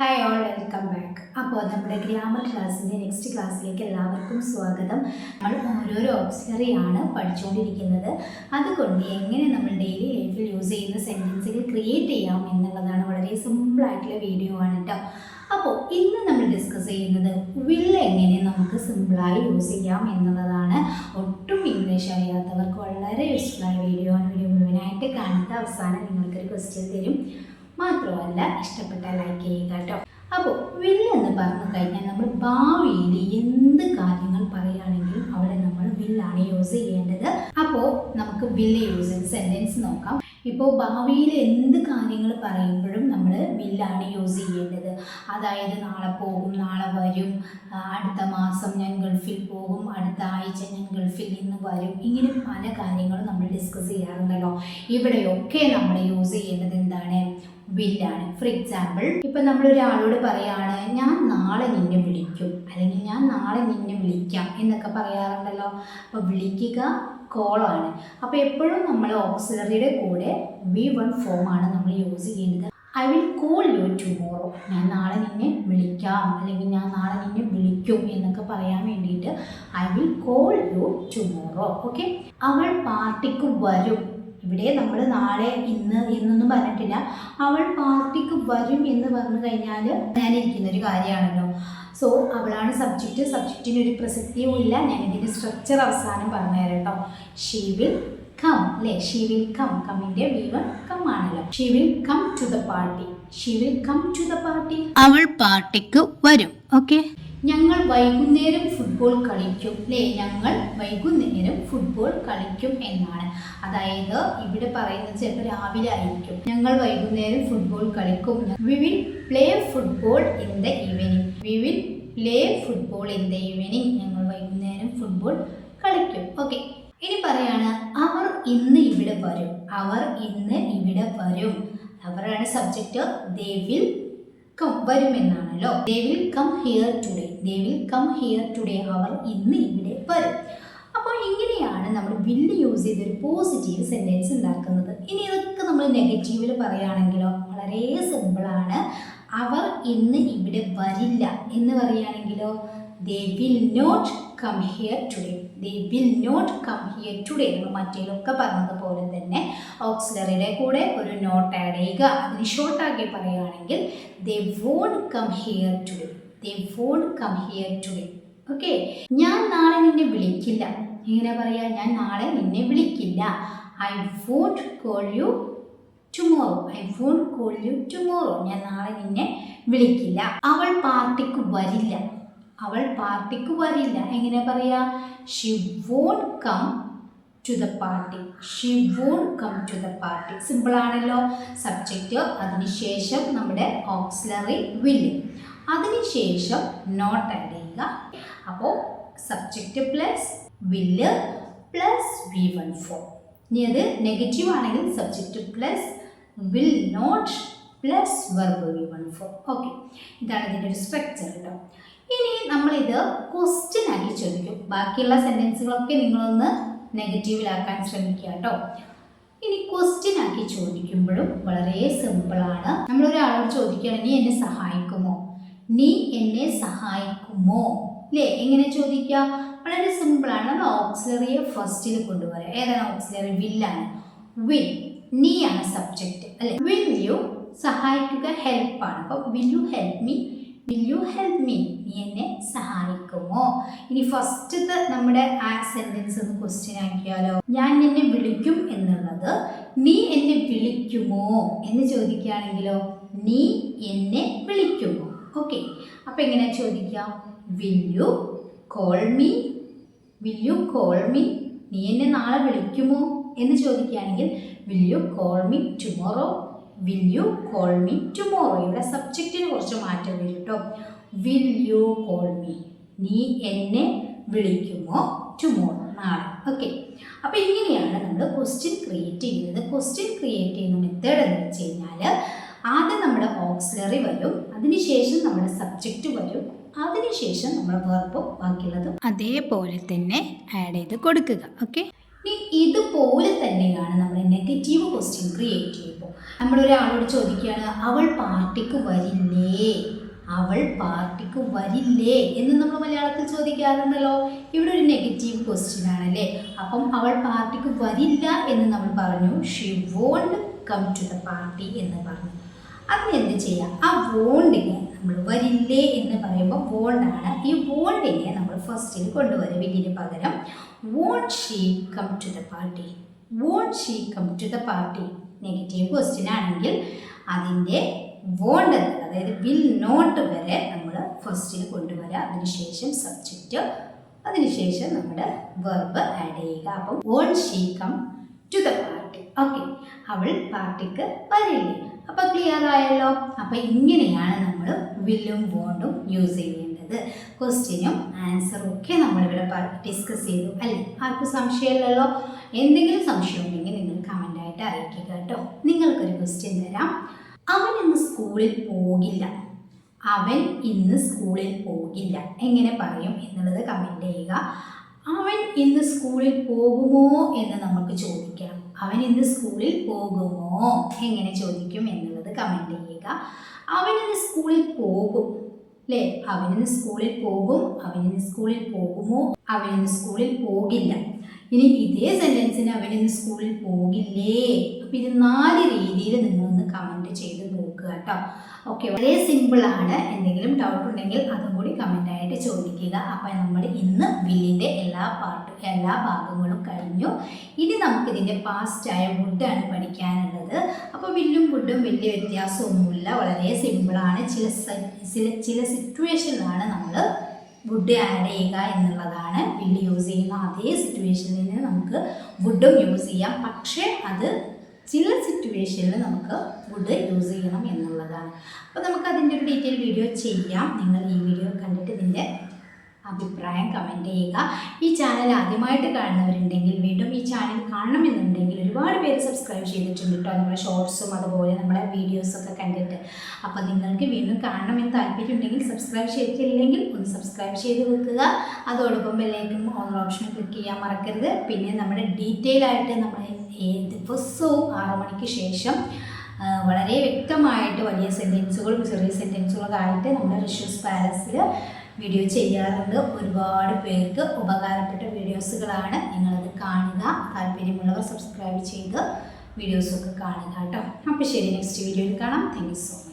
Hi all welcome back അപ്പോൾ നമ്മുടെ grammar ക്ലാസ്സിന്റെ നെക്സ്റ്റ് ക്ലാസ്സിലേക്ക് എല്ലാവർക്കും സ്വാഗതം. നമ്മൾ ഓരോരോ ഓക്സിലറി ആണ് പഠിച്ചുകൊണ്ടിരിക്കുന്നത്. അതുകൊണ്ട് എങ്ങനെ നമ്മൾ ഡെയിലി ലൈഫിൽ യൂസ് ചെയ്യുന്ന സെന്റൻസുകൾ ക്രിയേറ്റ് ചെയ്യാം എന്നുള്ളതാണ് വളരെ സിമ്പിളായിട്ടുള്ള വീഡിയോ ആണ് കേട്ടോ അപ്പോൾ ഇന്ന് നമ്മൾ ഡിസ്കസ് ചെയ്യുന്നത് വിൽ എങ്ങനെ നമുക്ക് സിമ്പിളായി യൂസ് ചെയ്യാം എന്നുള്ളതാണ്. ഒട്ടും ഇംഗ്ലീഷ് അറിയാത്തവർക്ക് വളരെ യൂസ്ഫുള്ളായ വീഡിയോ ആണ്. വീഡിയോ മുഴുവനായിട്ട് കാണുക അവസാനം നിങ്ങൾക്കൊരു ക്വസ്റ്റ്യൻ തരും. മാത്രമല്ല ഇഷ്ടപ്പെട്ട ലൈക്ക് ചെയ്യുക കേട്ടോ അപ്പോൾ വില്ല് എന്ന് പറഞ്ഞു കഴിഞ്ഞാൽ നമ്മൾ ഭാവിയിൽ എന്ത് കാര്യങ്ങൾ പറയുകയാണെങ്കിലും അവിടെ നമ്മൾ വില്ലാണ് യൂസ് ചെയ്യേണ്ടത്. അപ്പോൾ നമുക്ക് വില്ല് യൂസ് ചെയ്ത് സെന്റൻസ് നോക്കാം. ഇപ്പോൾ ഭാവിയിൽ എന്ത് കാര്യങ്ങൾ പറയുമ്പോഴും നമ്മൾ വില്ലാണ് യൂസ് ചെയ്യേണ്ടത്. അതായത് നാളെ പോകും നാളെ വരും അടുത്ത മാസം ഞാൻ ഗൾഫിൽ പോകും അടുത്ത ആഴ്ച ഞാൻ ഗൾഫിൽ നിന്ന് വരും. ഇങ്ങനെ പല കാര്യങ്ങളും നമ്മൾ ഡിസ്കസ് ചെയ്യാറുണ്ടല്ലോ. ഇവിടെയൊക്കെ നമ്മൾ യൂസ് ചെയ്യേണ്ടത് എന്താണ്? വില്ലാണ് ഫോർ എക്സാമ്പിൾ ഇപ്പം നമ്മൾ ഒരാളോട് പറയാണ് ഞാൻ നാളെ നിന്നെ വിളിക്കും. അല്ലെങ്കിൽ ഞാൻ നാളെ നിന്നെ വിളിക്കാം എന്നൊക്കെ പറയാറുണ്ടല്ലോ. അപ്പോൾ വിളിക്കുക കോളാണ് അപ്പോൾ എപ്പോഴും നമ്മൾ ഓക്സിലറിയുടെ കൂടെ വി വൺ ആണ് നമ്മൾ യൂസ് ചെയ്യേണ്ടത്. I will call you tomorrow ഞാൻ നാളെ നിന്നെ വിളിക്കാം. അല്ലെങ്കിൽ ഞാൻ നാളെ നിന്നെ വിളിക്കും എന്നൊക്കെ പറയാൻ വേണ്ടിയിട്ട് I will call you tomorrow okay അവൾ പാർട്ടിക്ക് വരും. ഇവിടെ നമ്മൾ നാളെ ഇന്ന് എന്നൊന്നും പറഞ്ഞിട്ടില്ല. അവൾ പാർട്ടിക്ക് വരും എന്ന് പറഞ്ഞു കഴിഞ്ഞാൽ ഞാനിരിക്കുന്ന ഒരു കാര്യമാണല്ലോ. സോ അവളാണ് സബ്ജക്റ്റ് സബ്ജക്റ്റിന് ഒരു പ്രസക്തിയും ഇല്ല. ഞാൻ ഇതിന്റെ സ്ട്രക്ചർ അവസാനം പറഞ്ഞു തരാം കേട്ടോ. ഷീ വിൽ കം അല്ലേ? ഷീ വിൽ കം കമ്മിന്റെ വി കം ആണല്ലോ. She will come to the party she will come to the party അവൾ പാർട്ടിക്ക് വരും. ഓക്കെ ഞങ്ങൾ വൈകുന്നേരം ഫുട്ബോൾ കളിക്കും. അല്ലേ ഞങ്ങൾ വൈകുന്നേരം ഫുട്ബോൾ കളിക്കും എന്നാണ്. അതായത് ഇവിടെ പറയുന്നത് ചിലപ്പോൾ രാവിലെ ആയിരിക്കും. ഞങ്ങൾ വൈകുന്നേരം ഫുട്ബോൾ കളിക്കും we will play football in the evening we will play football in the evening ഞങ്ങൾ വൈകുന്നേരം ഫുട്ബോൾ കളിക്കും. ഓക്കെ ഇനി പറയാണ് അവർ ഇന്ന് ഇവിടെ വരും. അവർ ഇന്ന് ഇവിടെ വരും. അവരാണ് subject they will come വരുമെന്നാണല്ലോ. They will come here today they will come here today അവർ ഇന്ന് ഇവിടെ വരും. അപ്പോൾ ഇങ്ങനെയാണ് നമ്മൾ വില്ല് യൂസ് ചെയ്ത് ഒരു പോസിറ്റീവ് സെന്റൻസ് ഉണ്ടാക്കുന്നത്. ഇനി ഇതൊക്കെ നമ്മൾ നെഗറ്റീവിൽ പറയുകയാണെങ്കിലോ വളരെ സിമ്പിളാണ് അവർ ഇന്ന് ഇവിടെ വരില്ല എന്ന് പറയുകയാണെങ്കിലോ they will not come here today they will not come here today നമ്മൾ മറ്റേലൊക്കെ പറഞ്ഞതുപോലെ തന്നെ. ഓക്സിലറിയുടെ കൂടെ ഒരു നോട്ട് ആഡ് ചെയ്യുക. അതിന് ഷോർട്ടാക്കി പറയുകയാണെങ്കിൽ they won't come here today they won't come here today okay ഞാൻ നാളെ നിന്നെ വിളിക്കില്ല. എങ്ങനെ പറയാ? ഞാൻ നാളെ നിന്നെ വിളിക്കില്ല. I won't call you tomorrow I won't call you tomorrow ഞാൻ നാളെ നിന്നെ വിളിക്കില്ല. അവൾ പാർട്ടിക്ക് വരില്ല. അവൾ പാർട്ടിക്ക് വരില്ല. എങ്ങനെ പറയാ? She won't come to the party she won't come to the party സിമ്പിളാണല്ലോ subject അതിനുശേഷം നമ്മുടെ ഓക്സിലറി വില്ല് അതിനുശേഷം നോട്ട് ആഡ് ചെയ്യുക. അപ്പോൾ subject plus will plus V one form ഇനി അത് നെഗറ്റീവ് ആണെങ്കിൽ subject plus will not plus verb V one form okay ഇതാണ് ഇതിന്റെ ഒരു സ്ട്രക്ചർ കേട്ടോ ഇനി നമ്മളിത് ക്വസ്റ്റ്യൻ ആക്കി ചോദിക്കും. ബാക്കിയുള്ള സെന്റൻസുകളൊക്കെ നിങ്ങളൊന്ന് നെഗറ്റീവിലാക്കാൻ ശ്രമിക്കുക കേട്ടോ ഇനി ക്വസ്റ്റ്യൻ ആക്കി ചോദിക്കുമ്പോഴും വളരെ സിമ്പിളാണ് നമ്മളൊരാളോട് ചോദിക്കുകയാണ് നീ എന്നെ സഹായിക്കുമോ? നീ എന്നെ സഹായിക്കുമോ? അല്ലേ എങ്ങനെ ചോദിക്കുക? വളരെ സിമ്പിളാണ് നമ്മൾ ഓക്സിലറിയെ ഫസ്റ്റിൽ കൊണ്ടുവരിക ഏതാണ് ഓക്സിലറി വില്ലാണ് വിൽ നീ ആണ് സബ്ജക്റ്റ് അല്ലെ? വിൽ യു സഹായിക്കുക? ഹെൽപ്പാണ് അപ്പോൾ will you help me will you help me നീ എന്നെ സഹായിക്കുമോ? ഇനി ഫസ്റ്റത്തെ നമ്മുടെ ആ സെന്റൻസ് ഒന്ന് ക്വസ്റ്റ്യൻ ആക്കിയാലോ? ഞാൻ നിന്നെ വിളിക്കും എന്നുള്ളത്. നീ എന്നെ വിളിക്കുമോ എന്ന് ചോദിക്കുകയാണെങ്കിലോ നീ എന്നെ വിളിക്കുമോ? ഓക്കെ അപ്പം എങ്ങനെ ചോദിക്കാം? Will you call me will you call me നീ എന്നെ നാളെ വിളിക്കുമോ എന്ന് ചോദിക്കുകയാണെങ്കിൽ will you call me tomorrow will you call me tomorrow ഇവിടെ സബ്ജക്റ്റിന് കുറച്ച് മാറ്റം വരും കേട്ടോ വിൽ യു കോൾ മീ നീ എന്നെ വിളിക്കുമോ ടുമോറോ നാളെ. ഓക്കെ അപ്പോൾ ഇങ്ങനെയാണ് നമ്മൾ ക്വസ്റ്റ്യൻ ക്രിയേറ്റ് ചെയ്യുന്നത്. ക്വസ്റ്റ്യൻ ക്രിയേറ്റ് ചെയ്യുന്ന മെത്തേഡ് എന്ന് വെച്ച് കഴിഞ്ഞാൽ ആദ്യം നമ്മുടെ ഓക്സിലറി വരും അതിനുശേഷം നമ്മുടെ സബ്ജക്റ്റ് വരും അതിനുശേഷം നമ്മൾ വെർബും ബാക്കിയുള്ളതും അതേപോലെ തന്നെ ആഡ് ചെയ്ത് കൊടുക്കുക. ഓക്കെ ഇനി ഇതുപോലെ തന്നെയാണ് നമ്മൾ നെഗറ്റീവ് ക്വസ്റ്റ്യൻ ക്രിയേറ്റ് ചെയ്യുമ്പോൾ നമ്മൾ ഒരാളോട് ചോദിക്കുകയാണ് അവൾ പാർട്ടിക്ക് വരില്ലേ? അവൾ പാർട്ടിക്ക് വരില്ലേ? എന്ന് നമ്മൾ മലയാളത്തിൽ ചോദിക്കാറുണ്ടല്ലോ. ഇവിടെ ഒരു നെഗറ്റീവ് ക്വസ്റ്റ്യൻ ആണല്ലേ? അപ്പം അവൾ പാർട്ടിക്ക് വരില്ല എന്ന് നമ്മൾ പറഞ്ഞു. She won't come to the party എന്ന് പറഞ്ഞു. അതിന് എന്ത് ചെയ്യാം? ആ വോണ്ടിനെ നമ്മൾ വരില്ലേ എന്ന് പറയുമ്പോൾ വോണ്ടാണ് ഈ വോണ്ടിനെ നമ്മൾ ഫസ്റ്റിൽ കൊണ്ടുവരും ഇതിന് പകരം. Won't she come to the party won't she come to the party negative question ആണെങ്കിൽ അതിന്റെ വോണ്ട് അതായത് വിൽ നോട്ട് വരെ നമ്മൾ ഫസ്റ്റിൽ കൊണ്ടുവരിക അതിനുശേഷം സബ്ജക്റ്റ് അതിനുശേഷം നമ്മുടെ വെർബ് ആഡ് ചെയ്യുക. അപ്പം won't she come to the party okay അവൾ പാർട്ടിക്ക് വരില്ലേ? അപ്പം ക്ലിയർ ആയല്ലോ? അപ്പം ഇങ്ങനെയാണ് നമ്മൾ വില്ലും വോണ്ടും യൂസ് ചെയ്യേണ്ടത്. ക്വസ്റ്റ്യനും ആൻസറും ഒക്കെ നമ്മളിവിടെ ഡിസ്കസ് ചെയ്തു. അല്ലേ? ആർക്കും സംശയമില്ലല്ലോ? എന്തെങ്കിലും സംശയം ഉണ്ടെങ്കിൽ നിങ്ങൾ കമന്റായിട്ട് അറിയിക്കുക. കേട്ടോ. നിങ്ങൾക്കൊരു ക്വസ്റ്റ്യൻ തരാം. അവൻ ഇന്ന് സ്കൂളിൽ പോകില്ല. അവൻ ഇന്ന് സ്കൂളിൽ പോകില്ല. എങ്ങനെ പറയും എന്നുള്ളത് കമന്റ് ചെയ്യുക. അവൻ ഇന്ന് സ്കൂളിൽ പോകുമോ എന്ന് നമുക്ക് ചോദിക്കാം അവൻ ഇന്ന് സ്കൂളിൽ പോകുമോ? എങ്ങനെ ചോദിക്കും എന്നുള്ളത് കമന്റ് ചെയ്യുക. അവൻ ഇന്ന് സ്കൂളിൽ പോകും. അല്ലേ ഇന്ന് സ്കൂളിൽ പോകും. അവൻ ഇന്ന് സ്കൂളിൽ പോകുമോ? അവൻ ഇന്ന് സ്കൂളിൽ പോകില്ല. ഇനി ഇതേ സെന്റൻസിന് ഇന്ന് സ്കൂളിൽ പോകില്ലേ? അപ്പം ഇത് നാല് രീതിയിൽ നിങ്ങളൊന്ന് കമന്റ് ചെയ്ത് നോക്കുക കേട്ടോ. ഓക്കെ വളരെ സിമ്പിളാണ് എന്തെങ്കിലും ഡൗട്ട് ഉണ്ടെങ്കിൽ അതും കൂടി കമന്റായിട്ട് ചോദിക്കുക. അപ്പം നമ്മൾ ഇന്ന് വില്ലിന്റെ എല്ലാ പാർട്ട് എല്ലാ ഭാഗങ്ങളും കഴിഞ്ഞു. ഇനി നമുക്കിതിന്റെ പാസ്റ്റായ വുഡാണ് പഠിക്കാനുള്ളത്. അപ്പോൾ വില്ലും വുഡും വലിയ വ്യത്യാസമൊന്നുമില്ല. വളരെ സിമ്പിളാണ് ചില ചില ചില സിറ്റുവേഷനിലാണ് നമ്മൾ വുഡ് ആഡ് ചെയ്യുക എന്നുള്ളതാണ്. വില്ല് യൂസ് ചെയ്യുന്ന അതേ സിറ്റുവേഷനിൽ നിന്ന് നമുക്ക് വുഡും യൂസ് ചെയ്യാം. പക്ഷേ അത് ചില സിറ്റുവേഷനിൽ നമുക്ക് വുഡ് യൂസ് ചെയ്യണം എന്നുള്ളതാണ്. അപ്പോൾ നമുക്ക് അതിന്റെ ഒരു ഡീറ്റെയിൽ വീഡിയോ ചെയ്യാം. നിങ്ങൾ ഈ വീഡിയോ കണ്ടിട്ട് ഇതിന്റെ അഭിപ്രായം കമന്റ് ചെയ്യുക. ഈ ചാനൽ ആദ്യമായിട്ട് കാണുന്നവരുണ്ടെങ്കിൽ വീണ്ടും ഈ ചാനൽ കാണണമെന്നുണ്ടെങ്കിൽ ഒരുപാട് പേര് സബ്സ്ക്രൈബ് ചെയ്തിട്ടുണ്ട് കേട്ടോ നമ്മുടെ ഷോർട്സും അതുപോലെ നമ്മുടെ വീഡിയോസൊക്കെ കണ്ടിട്ട്. അപ്പോൾ നിങ്ങൾക്ക് വീണ്ടും കാണണമെന്ന് താല്പര്യമുണ്ടെങ്കിൽ സബ്സ്ക്രൈബ് ചെയ്തിട്ടില്ലെങ്കിൽ ഒന്ന് സബ്സ്ക്രൈബ് ചെയ്ത് വെക്കുക. അതോടൊപ്പം ബെല്ലൈക്കും ഓൺ ഓപ്ഷൻ ക്ലിക്ക് ചെയ്യാൻ മറക്കരുത്. പിന്നെ നമ്മുടെ ഡീറ്റെയിൽ ആയിട്ട് നമ്മൾ ദിവസവും ആറു മണിക്ക് ശേഷം വളരെ വ്യക്തമായിട്ട് വലിയ സെന്റൻസുകളും ചെറിയ സെന്റൻസുകളൊക്കെ ആയിട്ട് നമ്മുടെ റിഷ്യൂസ് പാലസിൽ വീഡിയോ ചെയ്യാറുണ്ട്. ഒരുപാട് പേർക്ക് ഉപകാരപ്പെട്ട വീഡിയോസുകളാണ് നിങ്ങളത് കാണുക. താല്പര്യമുള്ളവർ സബ്സ്ക്രൈബ് ചെയ്ത് വീഡിയോസൊക്കെ കാണുക കേട്ടോ. അപ്പോൾ ശരി നെക്സ്റ്റ് വീഡിയോയിൽ കാണാം. Thank so much